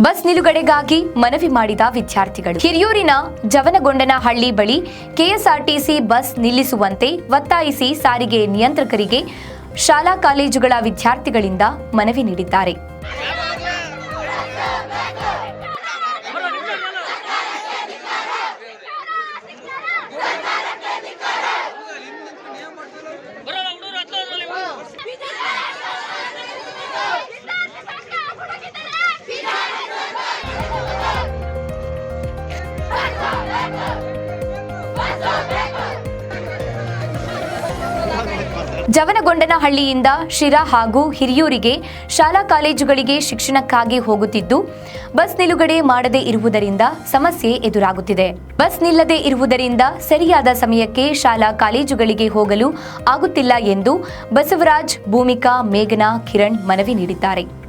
ಸೇವೆಗಾಗಿ ಮನವಿ ಮಾಡಿದ ವಿದ್ಯಾರ್ಥಿಗಳು. ಹಿರಿಯೂರಿನ ಜವನಗೊಂಡನಹಳ್ಳಿ ಬಳಿ ಕೆಎಸ್ಆರ್ಟಿಸಿ ಬಸ್ ನಿಲ್ಲಿಸುವಂತೆ ಒತ್ತಾಯಿಸಿ ಸಾರಿಗೆ ನಿಯಂತ್ರಕರಿಗೆ ಶಾಲಾ ಕಾಲೇಜುಗಳ ವಿದ್ಯಾರ್ಥಿಗಳಿಂದ ಮನವಿ ನೀಡಿದ್ದಾರೆ. ಜವನಗೊಂಡನಹಳ್ಳಿಯಿಂದ ಶಿರಾ ಹಾಗೂ ಹಿರಿಯೂರಿಗೆ ಶಾಲಾ ಕಾಲೇಜುಗಳಿಗೆ ಶಿಕ್ಷಣಕ್ಕಾಗಿ ಹೋಗುತ್ತಿದ್ದು, ಬಸ್ ನಿಲುಗಡೆ ಮಾಡದೇ ಇರುವುದರಿಂದ ಸಮಸ್ಯೆ ಎದುರಾಗುತ್ತಿದೆ. ಬಸ್ ನಿಲ್ಲದೆ ಇರುವುದರಿಂದ ಸರಿಯಾದ ಸಮಯಕ್ಕೆ ಶಾಲಾ ಕಾಲೇಜುಗಳಿಗೆ ಹೋಗಲು ಆಗುತ್ತಿಲ್ಲ ಎಂದು ಬಸವರಾಜ್ ಭೂಮಿಕಾ ಮೇಘನಾ ಕಿರಣ್ ಮನವಿ ನೀಡಿದ್ದಾರೆ.